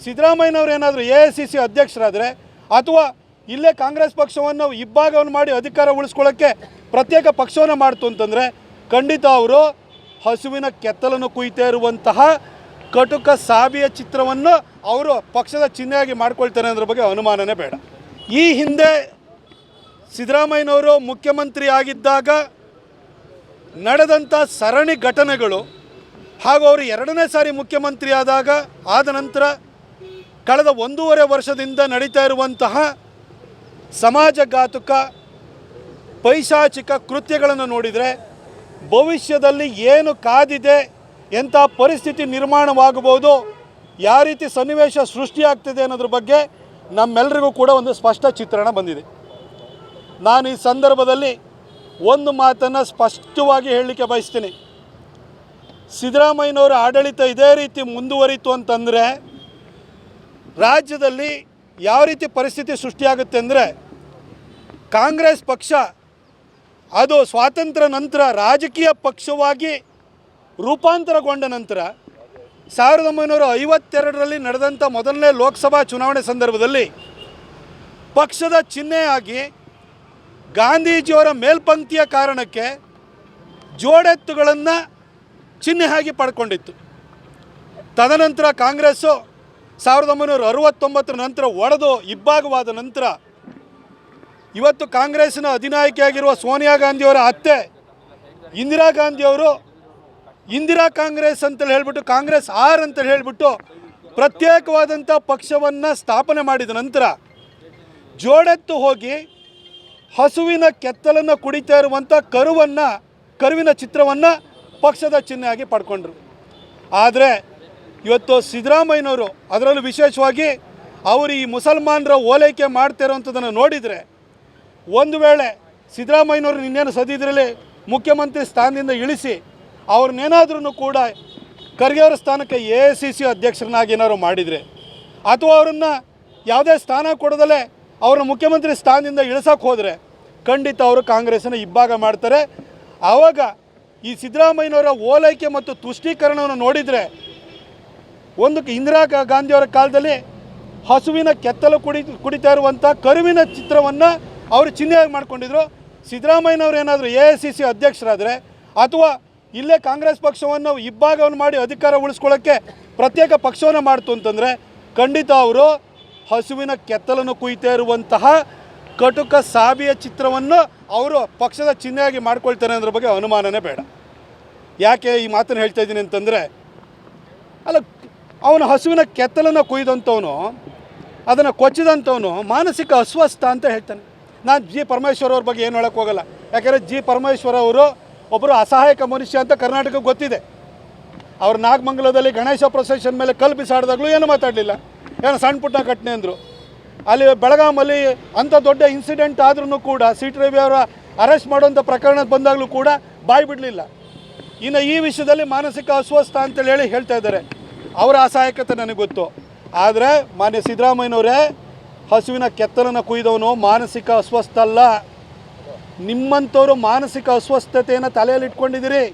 ಸಿದ್ದರಾಮಯ್ಯನವ್ರು ಏನಾದರೂ A I C C ಅಧ್ಯಕ್ಷರಾದರೆ ಅಥವಾ ಇಲ್ಲೇ ಕಾಂಗ್ರೆಸ್ ಪಕ್ಷವನ್ನು ಇಬ್ಬಾಗವನ್ನು ಮಾಡಿ ಅಧಿಕಾರ ಉಳಿಸ್ಕೊಳ್ಳೋಕ್ಕೆ ಪ್ರತ್ಯೇಕ ಪಕ್ಷವನ್ನು ಮಾಡ್ತು ಅಂತಂದರೆ ಖಂಡಿತ ಅವರು ಹಸುವಿನ ಕೆತ್ತಲನ್ನು ಕುಯ್ತಾ ಇರುವಂತಹ ಕಟುಕ ಸಾಬಿಯ ಚಿತ್ರವನ್ನು ಅವರು ಪಕ್ಷದ ಚಿಹ್ನೆಯಾಗಿ ಮಾಡ್ಕೊಳ್ತಾರೆ ಅನ್ನೋದ್ರ ಬಗ್ಗೆ ಅನುಮಾನನೇ ಬೇಡ. ಈ ಹಿಂದೆ ಸಿದ್ದರಾಮಯ್ಯನವರು ಮುಖ್ಯಮಂತ್ರಿ ಆಗಿದ್ದಾಗ ನಡೆದಂಥ ಸರಣಿ ಘಟನೆಗಳು ಹಾಗೂ ಅವರು ಎರಡನೇ ಸಾರಿ ಮುಖ್ಯಮಂತ್ರಿ ಆದಾಗ ಆದ ನಂತರ ಕಳೆದ ಒಂದೂವರೆ ವರ್ಷದಿಂದ ನಡೀತಾ ಇರುವಂತಹ ಸಮಾಜಘಾತುಕ ಪೈಶಾಚಿಕ ಕೃತ್ಯಗಳನ್ನು ನೋಡಿದರೆ ಭವಿಷ್ಯದಲ್ಲಿ ಏನು ಕಾದಿದೆ, ಎಂಥ ಪರಿಸ್ಥಿತಿ ನಿರ್ಮಾಣವಾಗಬಹುದು, ಯಾವ ರೀತಿ ಸನ್ನಿವೇಶ ಸೃಷ್ಟಿಯಾಗ್ತಿದೆ ಅನ್ನೋದ್ರ ಬಗ್ಗೆ ನಮ್ಮೆಲ್ಲರಿಗೂ ಕೂಡ ಒಂದು ಸ್ಪಷ್ಟ ಚಿತ್ರಣ ಬಂದಿದೆ. ನಾನು ಈ ಸಂದರ್ಭದಲ್ಲಿ ಒಂದು ಮಾತನ್ನು ಸ್ಪಷ್ಟವಾಗಿ ಹೇಳಲಿಕ್ಕೆ ಬಯಸ್ತೀನಿ. ಸಿದ್ದರಾಮಯ್ಯನವರ ಆಡಳಿತ ಇದೇ ರೀತಿ ಮುಂದುವರಿತು ಅಂತಂದರೆ ರಾಜ್ಯದಲ್ಲಿ ಯಾವ ರೀತಿ ಪರಿಸ್ಥಿತಿ ಸೃಷ್ಟಿಯಾಗುತ್ತೆ ಅಂದರೆ ಕಾಂಗ್ರೆಸ್ ಪಕ್ಷ ಅದು ಸ್ವಾತಂತ್ರ್ಯ ನಂತರ ರಾಜಕೀಯ ಪಕ್ಷವಾಗಿ ರೂಪಾಂತರಗೊಂಡ ನಂತರ ಸಾವಿರದ ಒಂಬೈನೂರ ಐವತ್ತೆರಡರಲ್ಲಿ ನಡೆದಂಥ ಮೊದಲನೇ ಲೋಕಸಭಾ ಚುನಾವಣೆ ಸಂದರ್ಭದಲ್ಲಿ ಪಕ್ಷದ ಚಿಹ್ನೆಯಾಗಿ ಗಾಂಧೀಜಿಯವರ ಮೇಲ್ಪಂಕ್ತಿಯ ಕಾರಣಕ್ಕೆ ಜೋಡೆತ್ತುಗಳನ್ನು ಚಿಹ್ನೆಯಾಗಿ ಪಡ್ಕೊಂಡಿತ್ತು. ತದನಂತರ ಕಾಂಗ್ರೆಸ್ಸು ಸಾವಿರದ ಒಂಬೈನೂರ ಅರವತ್ತೊಂಬತ್ತರ ನಂತರ ಒಡೆದು ಇಬ್ಬಾಗವಾದ ನಂತರ ಇವತ್ತು ಕಾಂಗ್ರೆಸ್ನ ಅಧಿನಾಯಕಿಯಾಗಿರುವ ಸೋನಿಯಾ ಗಾಂಧಿಯವರ ಅತ್ತೆ ಇಂದಿರಾ ಗಾಂಧಿಯವರು ಇಂದಿರಾ ಕಾಂಗ್ರೆಸ್ ಅಂತೇಳಿ ಹೇಳ್ಬಿಟ್ಟು ಕಾಂಗ್ರೆಸ್ ಆರ್ ಅಂತೇಳಿ ಹೇಳ್ಬಿಟ್ಟು ಪ್ರತ್ಯೇಕವಾದಂಥ ಪಕ್ಷವನ್ನು ಸ್ಥಾಪನೆ ಮಾಡಿದ ನಂತರ ಜೋಡೆತ್ತು ಹೋಗಿ ಹಸುವಿನ ಕೆತ್ತಲನ್ನು ಕುಡಿತಾ ಇರುವಂಥ ಕರುವನ್ನು, ಕರುವಿನ ಚಿತ್ರವನ್ನು ಪಕ್ಷದ ಚಿಹ್ನೆಯಾಗಿ ಪಡ್ಕೊಂಡ್ರು. ಆದರೆ ಇವತ್ತು ಸಿದ್ದರಾಮಯ್ಯನವರು ಅದರಲ್ಲೂ ವಿಶೇಷವಾಗಿ ಅವರು ಈ ಮುಸಲ್ಮಾನರ ಓಲೈಕೆ ಮಾಡ್ತಿರೋವಂಥದ್ದನ್ನು ನೋಡಿದರೆ ಒಂದು ವೇಳೆ ಸಿದ್ದರಾಮಯ್ಯನವರು ಇನ್ನೇನು ಸದ್ಯದ್ರಲ್ಲಿ ಮುಖ್ಯಮಂತ್ರಿ ಸ್ಥಾನದಿಂದ ಇಳಿಸಿ ಅವ್ರನ್ನೇನಾದ್ರೂ ಕೂಡ ಖರ್ಗೆ ಅವರ ಸ್ಥಾನಕ್ಕೆ ಎ ಐ ಸಿ ಸಿ ಅಧ್ಯಕ್ಷರನ್ನಾಗಿ ಏನಾದ್ರು ಮಾಡಿದರೆ ಅಥವಾ ಅವರನ್ನು ಯಾವುದೇ ಸ್ಥಾನ ಕೊಡದಲ್ಲೇ ಅವ್ರನ್ನ ಮುಖ್ಯಮಂತ್ರಿ ಸ್ಥಾನದಿಂದ ಇಳಿಸೋಕೆ ಹೋದರೆ ಖಂಡಿತ ಅವರು ಕಾಂಗ್ರೆಸ್ಸನ್ನು ಇಬ್ಬಾಗ ಮಾಡ್ತಾರೆ. ಆವಾಗ ಈ ಸಿದ್ದರಾಮಯ್ಯನವರ ಓಲೈಕೆ ಮತ್ತು ತುಷ್ಟೀಕರಣವನ್ನು ನೋಡಿದರೆ ಒಂದು ಇಂದಿರಾ ಗಾಂಧಿಯವರ ಕಾಲದಲ್ಲಿ ಹಸುವಿನ ಕೆತ್ತಲು ಕುಡಿ ಕುಡಿತಾ ಇರುವಂಥ ಕರುವಿನ ಚಿತ್ರವನ್ನು ಅವರು ಚಿಹ್ನೆಯಾಗಿ ಮಾಡಿಕೊಂಡಿದ್ರು. ಸಿದ್ದರಾಮಯ್ಯನವರು ಏನಾದರೂ ಎ ಐ ಸಿ ಸಿ ಅಧ್ಯಕ್ಷರಾದರೆ ಅಥವಾ ಇಲ್ಲೇ ಕಾಂಗ್ರೆಸ್ ಪಕ್ಷವನ್ನು ಇಬ್ಬಾಗವನ್ನು ಮಾಡಿ ಅಧಿಕಾರ ಉಳಿಸ್ಕೊಳ್ಳೋಕ್ಕೆ ಪ್ರತ್ಯೇಕ ಪಕ್ಷವನ್ನು ಮಾಡ್ತು ಅಂತಂದರೆ ಖಂಡಿತ ಅವರು ಹಸುವಿನ ಕೆತ್ತಲನ್ನು ಕುಯ್ತಾ ಇರುವಂತಹ ಕಟುಕ ಸಾಬಿಯ ಚಿತ್ರವನ್ನು ಅವರು ಪಕ್ಷದ ಚಿಹ್ನೆಯಾಗಿ ಮಾಡ್ಕೊಳ್ತಾರೆ ಅನ್ನೋದ್ರ ಬಗ್ಗೆ ಅನುಮಾನನೇ ಬೇಡ. ಯಾಕೆ ಈ ಮಾತನ್ನು ಹೇಳ್ತಾ ಇದ್ದೀನಿ ಅಂತಂದರೆ, ಅಲ್ಲ ಅವನು ಹಸುವಿನ ಕೆತ್ತಲನ್ನು ಕೊಯ್ದಂಥವನು, ಅದನ್ನು ಕೊಚ್ಚಿದಂಥವನು ಮಾನಸಿಕ ಅಸ್ವಸ್ಥ ಅಂತ ಹೇಳ್ತಾನೆ. ನಾನು ಜಿ ಪರಮೇಶ್ವರ ಅವ್ರ ಬಗ್ಗೆ ಏನು ಹೇಳೋಕ್ಕೆ ಹೋಗಲ್ಲ. ಯಾಕೆಂದರೆ ಜಿ ಪರಮೇಶ್ವರ ಅವರು ಒಬ್ಬರು ಅಸಹಾಯಕ ಮನುಷ್ಯ ಅಂತ ಕರ್ನಾಟಕಕ್ಕೆ ಗೊತ್ತಿದೆ. ಅವ್ರು ನಾಗಮಂಗಲದಲ್ಲಿ ಗಣೇಶ ಪ್ರೊಸೆಷನ್ ಮೇಲೆ ಕಲ್ಪಿಸಾಡಿದಾಗಲೂ ಏನು ಮಾತಾಡಲಿಲ್ಲ. ಏನೋ ಸಣ್ಣ ಪುಟ್ಟ ಘಟನೆ ಅಂದರು. ಅಲ್ಲಿ ಬೆಳಗಾಮಲ್ಲಿ ಅಂಥ ದೊಡ್ಡ ಇನ್ಸಿಡೆಂಟ್ ಆದ್ರೂ ಕೂಡ ಸಿ ಟಿ ರವಿ ಅವರ ಅರೆಸ್ಟ್ ಮಾಡುವಂಥ ಪ್ರಕರಣ ಬಂದಾಗಲೂ ಕೂಡ ಬಾಯಿ ಬಿಡಲಿಲ್ಲ ಇನ್ನು ಈ ವಿಷಯದಲ್ಲಿ ಮಾನಸಿಕ ಅಸ್ವಸ್ಥ ಅಂತೇಳಿ ಹೇಳಿ ಹೇಳ್ತಾ ಇದ್ದಾರೆ. ಅವರ ಅಸಹಾಯಕತೆ ನನಗೆ ಗೊತ್ತು. ಆದರೆ ಮಾನ್ಯ ಸಿದ್ದರಾಮಯ್ಯನವರೇ, ಹಸುವಿನ ಕೆತ್ತಲನ್ನು ಕುಯ್ದವನು ಮಾನಸಿಕ ಅಸ್ವಸ್ಥ ಅಲ್ಲ ನಿಮ್ಮಂಥವರು ಮಾನಸಿಕ ಅಸ್ವಸ್ಥತೆಯನ್ನು ತಲೆಯಲ್ಲಿ ಇಟ್ಕೊಂಡಿದ್ದೀರಿ.